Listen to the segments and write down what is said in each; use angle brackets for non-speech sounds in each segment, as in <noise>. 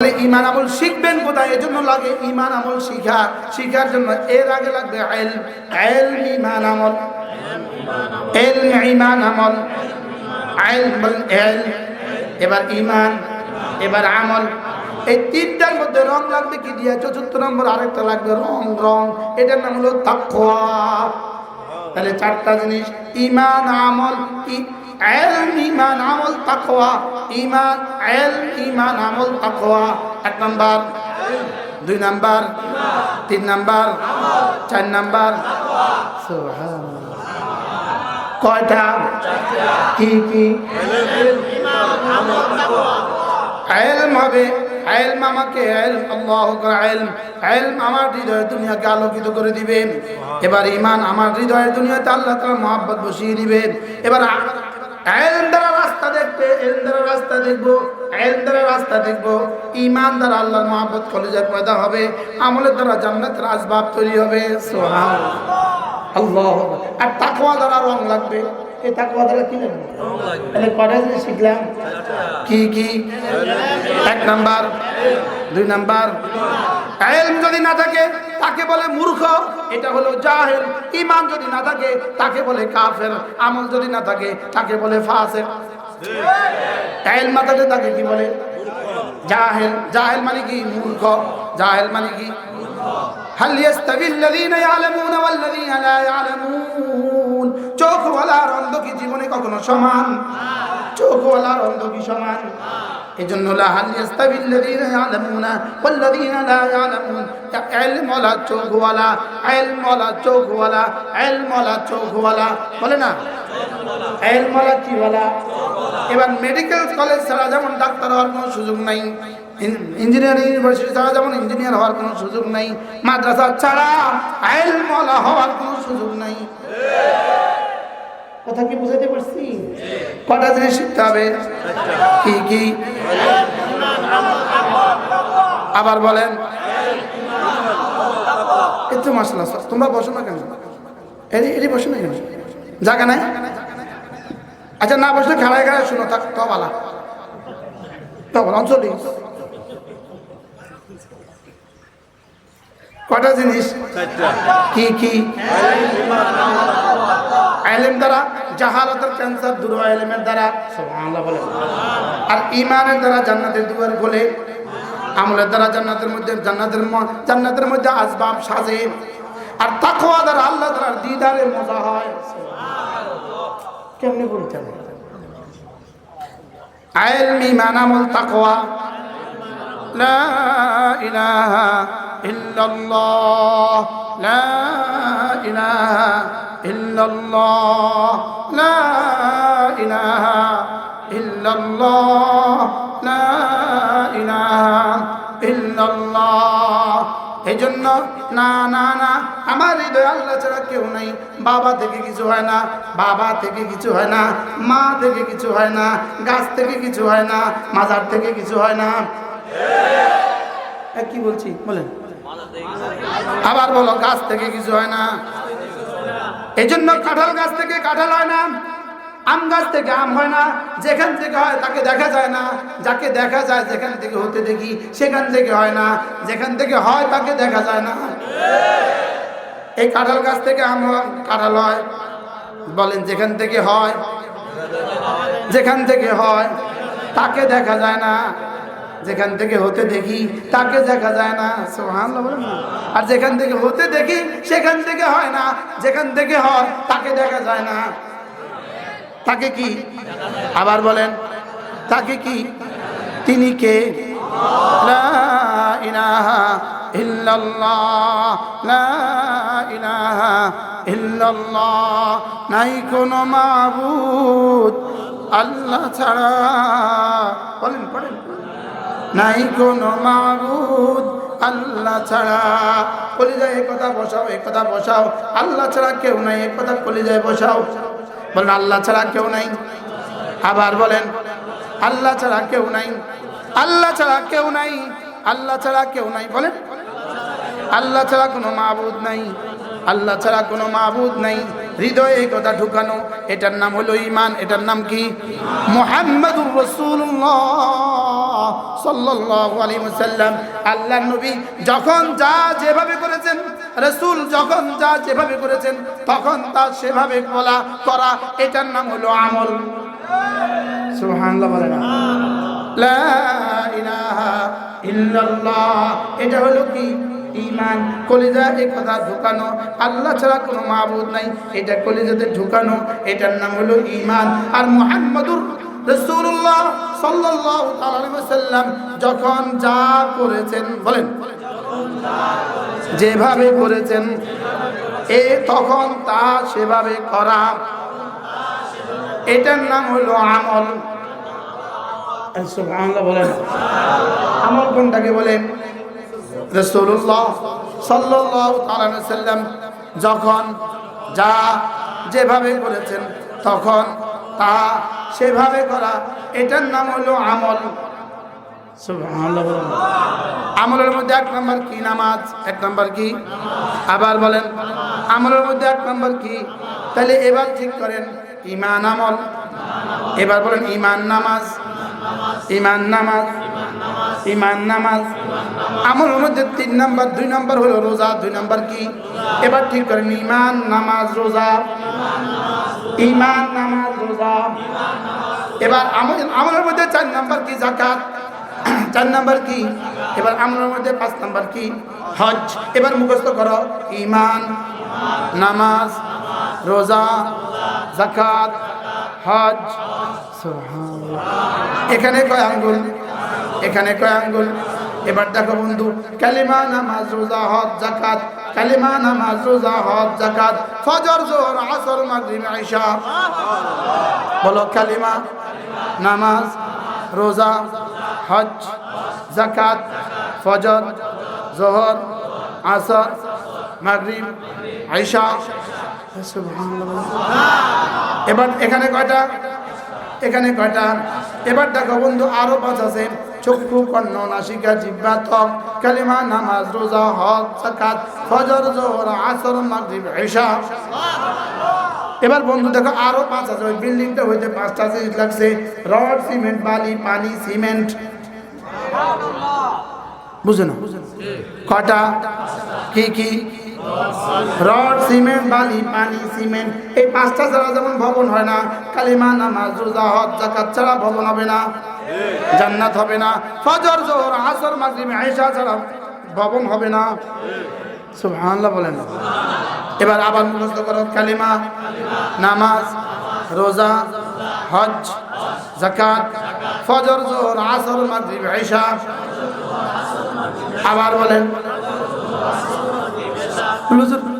তাহলে ইমান আমল শিখবেন কোথায়? এজন্য লাগে ইমান আমল শিখা। শিখার জন্য এর আগে লাগবে ইমান আমল। ইমান আমল। এবার ইমান এবার আমল। এই তিনটার মধ্যে রং লাগবে কি দিয়ে? চতুর্থ নম্বর আরেকটা লাগবে রং রং। এটার নাম হলো তাকওয়া। তাহলে চারটা জিনিস। ইমান আমল এক নাম্বার। দুই নাম্বার। তিন নাম্বার। চার নাম্বার। কি কি? আমার হৃদয়ের দুনিয়াকে আলোকিত করে দিবেন। এবার ইমান আমার হৃদয়ের দুনিয়াতে আল্লাহ তাআলা মহাব্বত বসিয়ে দিবে এবার এলম দ্বারা রাস্তা দেখবে এলম রাস্তা দেখব এলম রাস্তা দেখব। ইমান দ্বারা আল্লাহর মহাব্বত কলেজের পয়দা হবে, আমলের দ্বারা জান্নাতের আসবাব তৈরি হবে। সোহান আল্লাহ আর তাকওয়া দ্বারা রং লাগবে। এই তাকওয়া দ্বারা শিখলাম? কি কি? এক নাম্বার, দুই নাম্বার। এলম যদি না থাকে তাকে বলে মূর্খ এটা হলো জাহেল ইমান যদি না থাকে তাকে বলে কাফের আমল যদি না থাকে তাকে বলে ফাসেক এলম না থাকলে তাকে কি বলে জাহেল জাহেল মানে কি মূর্খ জাহেল মানে কি هل يستوي الذين يعلمون والذين لا يعلمون চোখওয়ালার অন্ধ কি জীবনে কখনো সমান চোখওয়ালার অন্ধ কি সমান এজন্য লা হাল ইয়াস্তাবিল লাযীনা ইয়ালামুনা ওয়াল লাযীনা লা ইয়ালামুন ইলমওয়ালা চোখওয়ালা ইলমওয়ালা চোখওয়ালা ইলমওয়ালা চোখওয়ালা বলে না? ইলমওয়ালা কি ওয়ালা? এবার মেডিকেল কলেজ ছাড়া যেমন ডাক্তার হওয়ার কোনো সুযোগ নাই ইঞ্জিনিয়ারিং ইউনিভার্সিটি ছাড়া যেমন ইঞ্জিনিয়ার হওয়ার কোনো সুযোগ নাই, মাদ্রাসা ছাড়া আইলমলা হওয়ার কোনো সুযোগ নাই। কথা কি বুঝাতে পারছি? কটা জিনিস শিখতে হবে? কি কি? আবার বলেন। এই তো মাসাল্লাহ তোমরা বসো না কেন? এরি এরি বসো না কেন? জায়গা নাই? আচ্ছা না বসলে খাড়ায় খাড়ায় শুনো থাক তো বালা তো বলা অঞ্চলি কটা জিনিস কি কি? আইলেম দ্বারা? জাহালতের ক্যান্সার দূর হয় এলেমের দ্বারা। আল্লাহ বলে আর ইমানের দ্বারা জান্নাতের দুয়ার খোলে। আমলের দ্বারা জান্নাতের মধ্যে জান্নাতের জান্নাতের মধ্যে আসবাব সাজে। আর তাকোয়া দ্বারা আল্লাহ দ্বারা দিদারে মজা হয়। কেমনি বলছেন? আয়েলমি মানামল তাকোয়া লা ইলাহা إلا الله لا إله إلا الله لا إله إلا الله لا إله إلا الله এই জন্য না না না আমার হৃদয় আল্লাহ ছাড়া কেউ নাই বাবা থেকে কিছু হয় না বাবা থেকে কিছু হয় না মা থেকে কিছু হয় না গাছ থেকে কিছু হয় না মাজার থেকে কিছু হয় না এ, কি বলছি বলেন আবার বলো গাছ থেকে কিছু হয় না? এই জন্য কাঁঠাল গাছ থেকে কাঁঠাল হয় না আম গাছ থেকে আম হয় না যেখান থেকে হয় তাকে দেখা যায় না যাকে দেখা যায় যেখান থেকে হতে দেখি সেখান থেকে হয় না যেখান থেকে হয় তাকে দেখা যায় না। এই কাঁঠাল গাছ থেকে আম হয়, কাঁঠাল হয় বলেন যেখান থেকে হয় যেখান থেকে হয় তাকে দেখা যায় না। যেখান থেকে হতে দেখি তাকে দেখা যায় না সোহান আর যেখান থেকে হতে দেখি সেখান থেকে হয় না, যেখান থেকে হয় তাকে দেখা যায় না। তাকে কি? আবার বলেন, তাকে কি? তিনি কে? নাই কোনো মাবুদ, আল্লাহ ছাড়া। বলেন, পড়েন। নাই কোনো মাবুদ আল্লাহ ছাড়া। কলিজায় এ কথা বসাও, এ কথা বসাও। আল্লাহ ছাড়া কেউ নাই, এ কথা কলিজায় বসাও। বলেন, আল্লাহ ছাড়া কেউ নাই। আবার বলেন, আল্লাহ ছাড়া কেউ নাই। আল্লাহ ছাড়া কেউ নাই। আল্লাহ ছাড়া কেউ নাই। বলেন, আল্লাহ ছাড়া কোনো মাবুদ নাই। আল্লাহ ছাড়া কোনো মাবুদ নাই। হৃদয়ে কথা ঢুকানো, এটার নাম হলো ইমান এটার নাম কি? মোহাম্মদুর রসুল্লাহ সাল্লাল্লাহু আলাইহি ওয়াসাল্লাম। আল্লাহ নবী যখন যা যেভাবে করেছেন, রসুল যখন যা যেভাবে করেছেন, তখন তা সেভাবে বলা, করা, এটার নাম হলো আমল। সুবহানাল্লাহ লা ইলাহা এটা হলো কি? ইমান কলিজা এ কথা ঢুকানো আল্লাহ ছাড়া কোনো মাহবুদ নাই। এটা কলিজাতে ঢুকানো এটার নাম হলো ইমান আর মুহাম্মাদুর রাসূলুল্লাহ সাল্লাল্লাহু আলাইহি যখন যা করেছেন বলেন। যেভাবে করেছেন এ তখন তা সেভাবে করা। এটার নাম হলো আমল। বলেন। আমল কোনটাকে বলে রসুল্লাহ সাল্লাম যখন যা যেভাবে করেছেন তখন তা সেভাবে করা এটার নাম হলো আমল। আমলের মধ্যে এক নম্বর কি? নামাজ। এক নম্বর কি? আবার বলেন আমলের মধ্যে এক নম্বর কি? তাহলে এবার ঠিক করেন ইমান আমল। এবার বলেন ইমান নামাজ। ইমান নামাজ। ইমান নামাজ। আমলের মধ্যে তিন নাম্বার, দুই নাম্বার হলো রোজা, দুই নাম্বার কি? এবার ঠিক করেন, ইমান নামাজ, রোজা। ইমান নামাজ, রোজা। এবার আমল আমলের মধ্যে চার নাম্বার কি? জাকাত <clears throat> চার নাম্বার কি? এবার আমলের মধ্যে পাঁচ নাম্বার কি? হজ। এবার মুখস্থ করো, ইমান নামাজ, রোজা জাকাত হজ। এখানে কয় আঙ্গুল? এখানে কয় আঙ্গুল? এবার দেখো বন্ধু, কালিমা নামাজ, রোজা, হজ জাকাত কালিমা নামাজ, রোজা, হজ জাকাত ফজর, জোহর, আসর, মাগরিব আয়েশা বলো, কালিমা নামাজ, রোজা, হজ জাকাত ফজর, জোহর, আসর, মাগরিব আয়েশা এবার এখানে কয়টা? এখানে কয়টা? এবার দেখো বন্ধু, আরও পাঁচ আছে। চক্ষু কর্ণ নাসিকা জিব্বা ত্বক কালিমা, নামাজ, রোজা, হজ সাকাত ফজর, জোহর, আসর, মাগরিব, ঈশা। এবার বন্ধু, দেখো আরও পাঁচ আছে। ওই বিল্ডিংটা হইতে পাঁচটা জিনিস লাগছে। রড, সিমেন্ট, বালি, পানি, সিমেন্ট। বুঝে না কটা? কি কি? রড, সিমেন্ট, বালি, পানি, সিমেন্ট। এই পাঁচটা ছাড়া যেমন ভবন হয় না, কালিমা, নামাজ, রোজা, হজ জাকাত ছাড়া ভবন হবে না। জান্নাত হবে না। ফজর, জোহর, আসর, মাগরিব আয়েশা ছাড়া ভবন হবে না। সুবহানাল্লাহ বলেন। এবার আবার মুখস্থ করো। কালিমা, নামাজ, রোজা, হজ জাকাত ফজর, জোহর, আসর, মাগরিব আয়েশা আবার বলেন।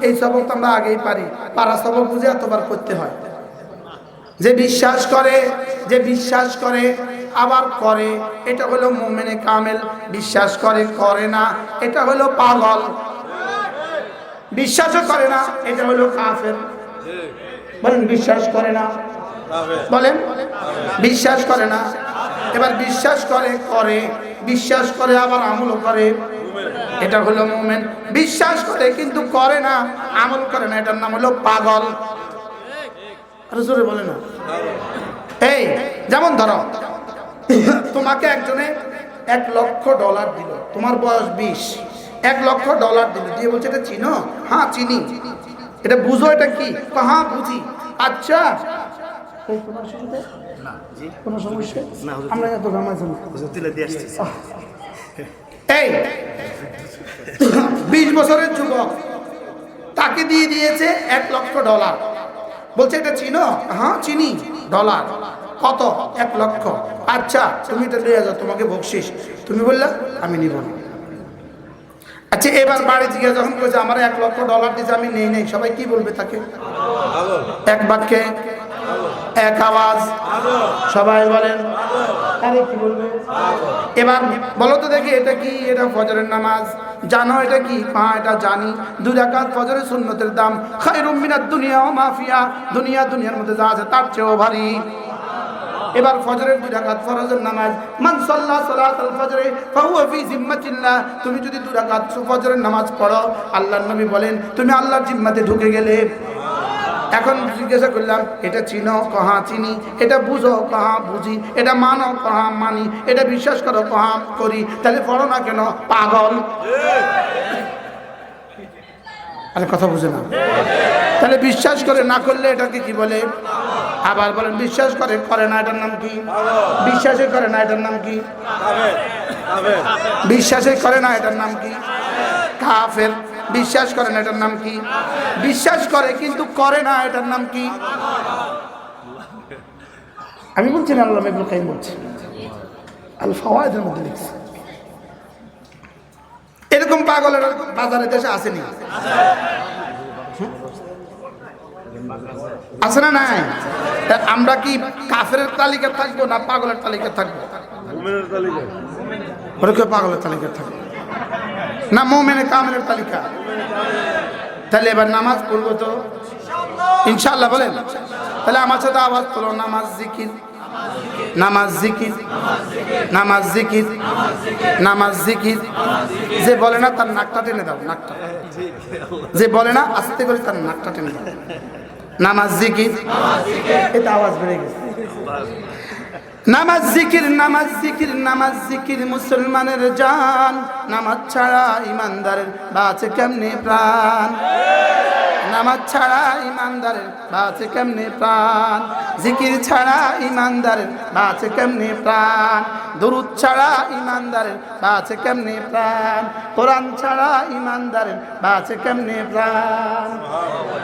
এই সবক তো আমরা আগেই পারি। পারা সবক বুঝে এতবার করতে হয়। যে বিশ্বাস করে, যে বিশ্বাস করে আবার করে। এটা হলো মোমেনে কামেল। বিশ্বাস করে করে না। এটা হলো পাগল। বিশ্বাসও করে না। এটা হলো কাফের। বলেন, বিশ্বাস করে না। বলেন, বিশ্বাস করে না। এবার বিশ্বাস করে করে। বিশ্বাস করে, আবার আমলও করে। এটা হলো মোমেন। বিশ্বাস করে, কিন্তু করে না। আমল করে না। এটার নাম হলো পাগল। আরও জোরে বলে না। এই, যেমন ধরো। <coughs> তোমাকে একজনে এক লক্ষ ডলার দিল। তোমার বয়স বিশ। এক লক্ষ ডলার দিল। দিয়ে বলছে এটা চিনো? হ্যাঁ চিনি। এটা বুঝো এটা কি? হ্যাঁ বুঝি। আচ্ছা। কোনো সমস্যা? আমরা এত এই বিশ বছরের যুবক তাকে দিয়ে দিয়েছে এক লক্ষ ডলার। বলছে এটা চিনো? হ্যাঁ চিনি। ডলার। কত? এক লক্ষ। আচ্ছা তুমি এটা নিয়ে যাও, তোমাকে বকশিস। তুমি বললা, আমি নিব না। আচ্ছা এবার বাড়ি থেকে যখন বলছে আমার এক লক্ষ ডলার দিয়েছে আমি নেই নেই। সবাই কি বলবে তাকে? এক বাক্যে, এক আওয়াজ। সবাই বলেন, আরে কি বলবে? এবার বলো তো দেখি, এটা কি? এটা ফজরের নামাজ। জানো এটা কি? হ্যাঁ এটা জানি। দুই রাকাত ফজরের সুন্নতের দাম খায়রুম মিনাদ দুনিয়া ও মাফিয়া দুনিয়া দুনিয়ার মধ্যে যা আছে তার চেয়েও ভারী। এবার ফজরের দুই রাকাত ফরজের নামাজ। মান সাল্লা সালাতাল ফজরে, ফাহুয়া ফি জিম্মাতিল্লাহ। তুমি যদি দুই রাকাত ফজরের নামাজ পড়ো, আল্লাহর নবী বলেন, তুমি আল্লাহর জিম্মাতে ঢুকে গেলে। এখন জিজ্ঞাসা করলাম, এটা চিনো, কহা চিনি? এটা বুঝো, কহা বুঝি? এটা মানো, কহা মানি? এটা বিশ্বাস করো, কহা করি? তাহলে পড়ো না কেন, পাগল? আরে কথা বুঝে না। তাহলে বিশ্বাস করে না করলে এটাকে কি বলে? আবার বলেন বিশ্বাস করে করে না এটার নাম কি? বিশ্বাসে করে না এটার নাম কি? বিশ্বাসে করে না এটার নাম কি? কাফের বিশ্বাস করে না এটার নাম কি? বিশ্বাস করে কিন্তু করে না এটার নাম কি? আমি বলছি না আল্লাহ ইবনুল কাইম বলছি। আল ফাওয়ায়েদের মধ্যে লিখছি। এরকম পাগলের বাজারে দেশে আসেনি। আছে না নাই? আমরা কি কাফের তালিকা থাকব না পাগলের তালিকা থাকব? পাগলের তালিকা থাকব? না মোমেনে কামের তালিকা। তাহলে এবার নামাজ পড়ব তো? ইনশাল্লাহ বলেন। তাহলে আমার সাথে আওয়াজ তোলো নামাজ জিকির। নামাজ জিকির। নামাজ জিকির। নামাজ জিকির। যে বলে না তার নাকটা টেনে দাও নাকটা। যে বলে না আস্তে করে তার নাকটা টেনে দাও। নামাজ জিকির? এটা আওয়াজ বেড়ে গেছে। নামাজ জিকির নামাজ জিকির নামাজ জিকির মুসলমানের জান। নামাজ ছাড়া ইমানদারের বাঁচে কেমনে প্রাণ? নামাজ ছাড়া ইমানদারের বাঁচে কেমনে প্রাণ? জিকির ছাড়া ইমানদারের বাঁচে কেমনে প্রাণ? দরুদ ছাড়া ইমানদারের বাঁচে কেমনে প্রাণ? কোরআন ছাড়া ইমানদারের বাঁচে কেমনে প্রাণ?